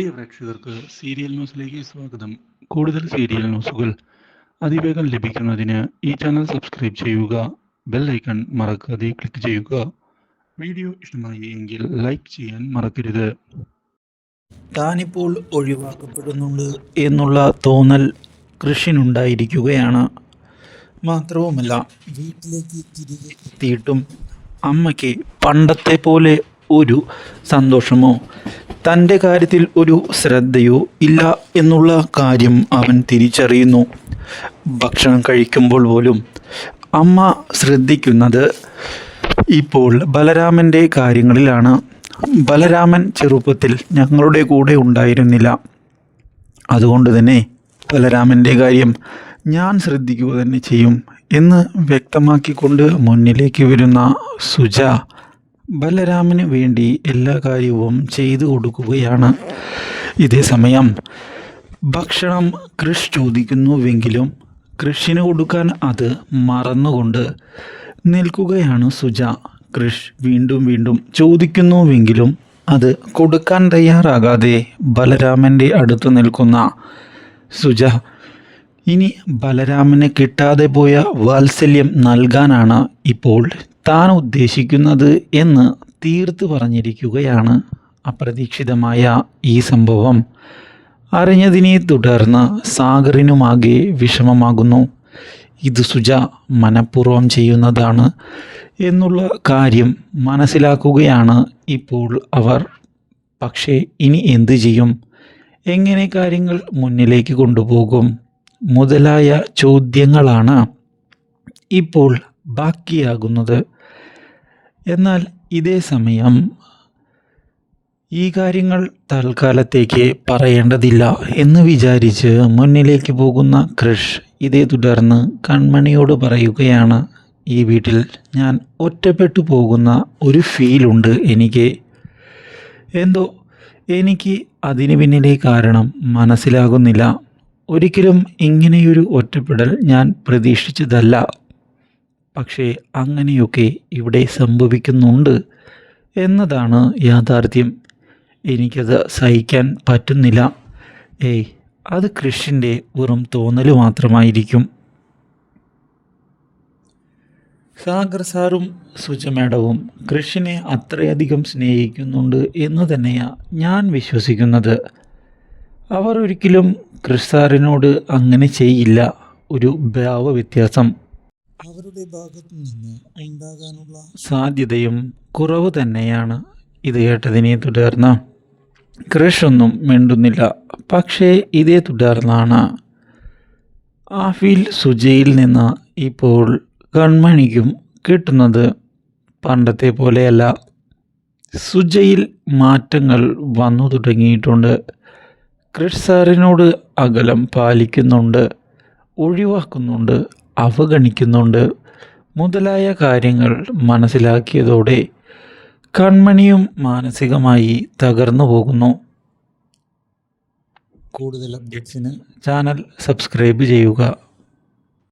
പ്രിയ പ്രേക്ഷകർക്ക് സീരിയൽ ന്യൂസിലേക്ക് സ്വാഗതം. കൂടുതൽ സീരിയൽ ന്യൂസുകൾ അതിവേഗം ലഭിക്കുന്നതിന് ഈ ചാനൽ സബ്സ്ക്രൈബ് ചെയ്യുക ബെൽ ഐക്കൺ മറക്കാതെ ക്ലിക്ക് ചെയ്യുക. വീഡിയോ ഇഷ്ടമായി എങ്കിൽ ലൈക്ക് ചെയ്യാൻ മറക്കരുത്. താനിപ്പോൾ ഒഴിവാക്കപ്പെടുന്നുണ്ട് എന്നുള്ള തോന്നൽ കൃഷിനുണ്ടായിരിക്കുകയാണ്. മാത്രവുമല്ല വീട്ടിലേക്ക് തിരികെ എത്തിയിട്ടും അമ്മയ്ക്ക് പണ്ടത്തെ പോലെ ഒരു സന്തോഷമോ? തന്റെ കാര്യത്തിൽ ഒരു ശ്രദ്ധയോ ഇല്ല എന്നുള്ള കാര്യം അവൻ തിരിച്ചറിയുന്നു. ഭക്ഷണം കഴിക്കുമ്പോൾ പോലും അമ്മ ശ്രദ്ധിക്കുന്നത് ഇപ്പോൾ ബലരാമന്റെ കാര്യങ്ങളിലാണ്. ബലരാമൻ ചെറുപ്പത്തിൽ ഞങ്ങളുടെ കൂടെ ഉണ്ടായിരുന്നില്ല. അതുകൊണ്ട് തന്നെ ബലരാമന്റെ കാര്യം ഞാൻ ശ്രദ്ധിക്കുക തന്നെ ചെയ്യും എന്ന് വ്യക്തമാക്കിക്കൊണ്ട് മുന്നിലേക്ക് വരുന്ന സുജ ബലരാമന് വേണ്ടി എല്ലാ കാര്യവും ചെയ്തു കൊടുക്കുകയാണ് ഇതേ സമയം. ഭക്ഷണം കൃഷ് ചോദിക്കുന്നുവെങ്കിലും കൃഷിന് കൊടുക്കാൻ അത് മറന്നുകൊണ്ട് നിൽക്കുകയാണ് സുജ. കൃഷ് വീണ്ടും വീണ്ടും ചോദിക്കുന്നുവെങ്കിലും അത് കൊടുക്കാൻ തയ്യാറാകാതെ ബലരാമന്റെ അടുത്ത് നിൽക്കുന്ന സുജ. ഇനി ബലരാമന് കിട്ടാതെ പോയ വാത്സല്യം നൽകാനാണ് ഇപ്പോൾ താൻ ഉദ്ദേശിക്കുന്നത് എന്ന് തീർത്ത് പറഞ്ഞിരിക്കുകയാണ് അപ്രതീക്ഷിതമായ ഈ സംഭവം. അറിഞ്ഞതിനെ തുടർന്ന് സാഗറിനുമാകെ വിഷമമാകുന്നു. ഇത് സുജ മനഃപൂർവം ചെയ്യുന്നതാണ് എന്നുള്ള കാര്യം മനസ്സിലാക്കുകയാണ് ഇപ്പോൾ അവർ. പക്ഷേ ഇനി എന്തു ചെയ്യും? എങ്ങനെ കാര്യങ്ങൾ മുന്നിലേക്ക് കൊണ്ടുപോകും? മുതലായ ചോദ്യങ്ങളാണ് ഇപ്പോൾ ബാക്കിയാകുന്നത്. എന്നാൽ ഇതേ സമയം ഈ കാര്യങ്ങൾ തൽക്കാലത്തേക്ക് പറയേണ്ടതില്ല എന്ന് വിചാരിച്ച് മുന്നിലേക്ക് പോകുന്ന കൃഷ് ഇതേ തുടർന്ന് കൺമണിയോട് പറയുകയാണ് ഈ വീട്ടിൽ ഞാൻ ഒറ്റപ്പെട്ടു പോകുന്ന ഒരു ഫീലുണ്ട് എനിക്ക്. എന്തോ എനിക്ക് അതിന് പിന്നിലെ കാരണം മനസ്സിലാകുന്നില്ല. ഒരിക്കലും ഇങ്ങനെയൊരു ഒറ്റപ്പെടൽ ഞാൻ പ്രതീക്ഷിച്ചതല്ല. പക്ഷേ അങ്ങനെയൊക്കെ ഇവിടെ സംഭവിക്കുന്നുണ്ട് എന്നതാണ് യാഥാർത്ഥ്യം. എനിക്കത് സഹിക്കാൻ പറ്റുന്നില്ല. ഏയ് അത് കൃഷിന്റെ വെറും തോന്നൽ മാത്രമായിരിക്കും. സാഗർ സാറും സുജ മേഡവും കൃഷിനെ അത്രയധികം സ്നേഹിക്കുന്നുണ്ട് എന്ന് തന്നെയാണ് ഞാൻ വിശ്വസിക്കുന്നത്. അവർ ഒരിക്കലും കൃഷ് സാറിനോട് അങ്ങനെ ചെയ്യില്ല. ഒരു ഭാവ വ്യത്യാസം അവരുടെ ഭാഗത്തു നിന്ന് ഉണ്ടാകാനുള്ള സാധ്യതയും കുറവ് തന്നെയാണ്. ഇത് കേട്ടതിനെ തുടർന്ന് ക്രഷൊന്നും മിണ്ടുന്നില്ല. പക്ഷേ ഇതേ തുടർന്നാണ്. ആഫിൽ സുജയിൽ നിന്ന് ഇപ്പോൾ കൺമണിക്കും കിട്ടുന്നത് പണ്ടത്തെ പോലെയല്ല. സുജയിൽ മാറ്റങ്ങൾ വന്നു തുടങ്ങിയിട്ടുണ്ട്. ക്രിഷ് സാറിനോട് അകലം പാലിക്കുന്നുണ്ട് ഒഴിവാക്കുന്നുണ്ട്. അവഗണിക്കുന്നുണ്ട്. മുതലായ കാര്യങ്ങൾ മനസ്സിലാക്കിയതോടെ കൺമണിയും മാനസികമായി തകർന്നു പോകുന്നു. കൂടുതൽ അപ്ഡേറ്റ്സിന് ചാനൽ സബ്സ്ക്രൈബ് ചെയ്യുക.